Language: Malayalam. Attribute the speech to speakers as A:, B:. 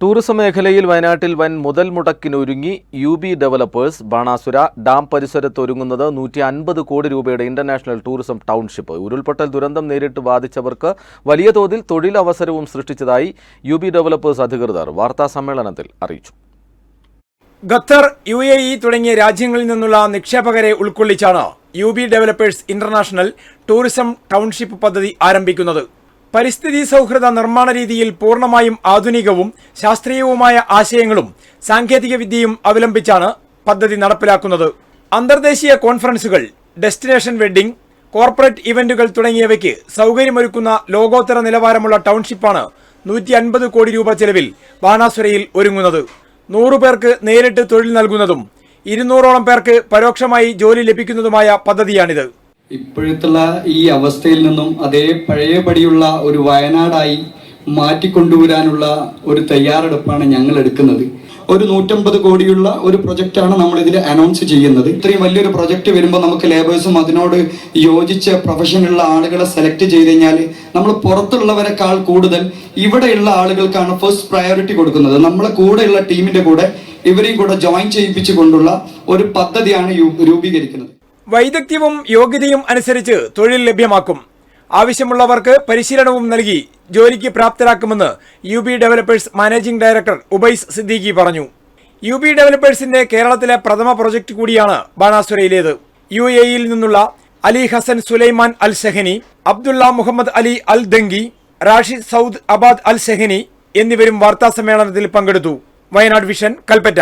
A: ടൂറിസം മേഖലയിൽ വയനാട്ടിൽ വൻ മുതൽ മുടക്കിനൊരുങ്ങി U B Developers Banasura dam പരിസരത്ത് ഒരുങ്ങുന്നത് നൂറ്റി അൻപത് കോടി രൂപയുടെ ഇന്റർനാഷണൽ ടൂറിസം ടൗൺഷിപ്പ്. ഉരുൾപൊട്ടൽ ദുരന്തം നേരിട്ട് ബാധിച്ചവർക്ക് വലിയ തോതിൽ തൊഴിലവസരവും സൃഷ്ടിച്ചതായി യു ബി ഡെവലപ്പേഴ്സ് അധികൃതർ വാർത്താ സമ്മേളനത്തിൽ അറിയിച്ചു.
B: ഖത്തർ യു എ ഇ തുടങ്ങിയ രാജ്യങ്ങളിൽ നിന്നുള്ള നിക്ഷേപകരെ ഉൾക്കൊള്ളിച്ചാണ് U B Developers International tourism township പദ്ധതി ആരംഭിക്കുന്നത്. പരിസ്ഥിതി സൗഹൃദ നിർമ്മാണ രീതിയിൽ പൂർണമായും ആധുനികവും ശാസ്ത്രീയവുമായ ആശയങ്ങളും സാങ്കേതിക വിദ്യയും അവലംബിച്ചാണ് പദ്ധതി നടപ്പിലാക്കുന്നത്. അന്തർദേശീയ കോൺഫറൻസുകൾ ഡെസ്റ്റിനേഷൻ വെഡ്ഡിംഗ് കോർപ്പറേറ്റ് ഇവന്റുകൾ തുടങ്ങിയവയ്ക്ക് സൗകര്യമൊരുക്കുന്ന ലോകോത്തര നിലവാരമുള്ള ടൗൺഷിപ്പാണ് നൂറ്റി അൻപത് കോടി രൂപ ചെലവിൽ ബാണാസുരയിൽ ഒരുങ്ങുന്നത്. നൂറു പേർക്ക് നേരിട്ട് തൊഴിൽ നൽകുന്നതും ഇരുന്നൂറോളം പേർക്ക് പരോക്ഷമായി ജോലി ലഭിക്കുന്നതുമായ പദ്ധതിയാണിത്.
C: ഇപ്പോഴത്തുള്ള ഈ അവസ്ഥയിൽ നിന്നും അതേ പഴയപടിയുള്ള ഒരു വയനാടായി മാറ്റിക്കൊണ്ടുവരാനുള്ള ഒരു തയ്യാറെടുപ്പാണ് ഞങ്ങൾ എടുക്കുന്നത്. ഒരു നൂറ്റമ്പത് കോടിയുള്ള ഒരു പ്രൊജക്റ്റാണ് നമ്മൾ ഇതിൽ അനൗൺസ് ചെയ്യുന്നത്. ഇത്രയും വലിയൊരു പ്രൊജക്റ്റ് വരുമ്പോൾ നമുക്ക് ലേബേഴ്സും അതിനോട് യോജിച്ച പ്രൊഫഷനുള്ള ആളുകളെ സെലക്ട് ചെയ്ത് കഴിഞ്ഞാൽ നമ്മൾ പുറത്തുള്ളവരെക്കാൾ കൂടുതൽ ഇവിടെയുള്ള ആളുകൾക്കാണ് ഫസ്റ്റ് പ്രയോറിറ്റി കൊടുക്കുന്നത്. നമ്മളെ കൂടെയുള്ള ടീമിന്റെ കൂടെ ഇവരെയും കൂടെ ജോയിൻ ചെയ്യിപ്പിച്ചു കൊണ്ടുള്ള ഒരു പദ്ധതിയാണ് രൂപീകരിക്കുന്നത്.
B: വൈദഗ്ധ്യവും യോഗ്യതയും അനുസരിച്ച് തൊഴിൽ ലഭ്യമാക്കും. ആവശ്യമുള്ളവർക്ക് പരിശീലനവും നൽകി ജോലിക്ക് പ്രാപ്തരാക്കുമെന്ന് U B Developers managing director Ubais Siddiqui പറഞ്ഞു. യു ബി ഡെവലപ്പേഴ്സിന്റെ കേരളത്തിലെ പ്രഥമ പ്രൊജക്ട് കൂടിയാണ് ബാണാസുരയിലേത്. യു എ ഇയിൽ നിന്നുള്ള Ali Hassan Sulaiman Al Shehani Abdulla Mohammed Ali Al Dhangi Rashid Saud Abad Al Shehani എന്നിവരും വാർത്താ സമ്മേളനത്തിൽ പങ്കെടുത്തു. വയനാട് വിഷൻ കൽപ്പറ്റ.